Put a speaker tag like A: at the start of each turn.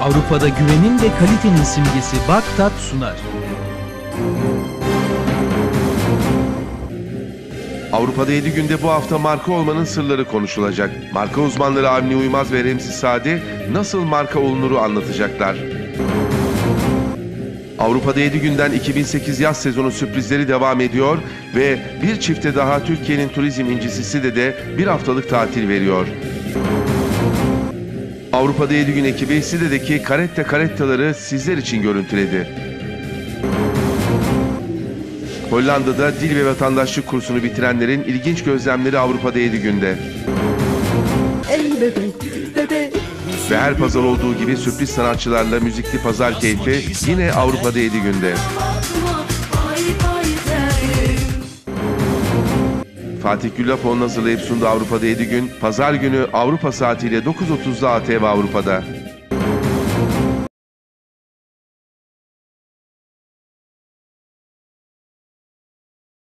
A: Avrupa'da güvenin ve kalitenin simgesi Baktat sunar.
B: Avrupa'da 7 günde bu hafta marka olmanın sırları konuşulacak. Marka uzmanları Avni Uymaz ve Remzi Sadi nasıl marka olunuru anlatacaklar. Avrupa'da 7 günden 2008 yaz sezonu sürprizleri devam ediyor ve bir çifte daha Türkiye'nin turizm incisi Side'de bir haftalık tatil veriyor. Avrupa'da 7 gün ekibi Side'deki karette karettaları sizler için görüntüledi. Hollanda'da dil ve vatandaşlık kursunu bitirenlerin ilginç gözlemleri Avrupa'da 7 günde.
C: Ey bebek.
B: Ve her pazar olduğu gibi sürpriz sanatçılarla müzikli pazar keyfi yine Avrupa'da 7 günde. Fatih Güllapoğlu'nun hazırlayıp sunduğu Avrupa'da 7 gün, pazar günü Avrupa saatiyle 9.30'da ATV Avrupa'da.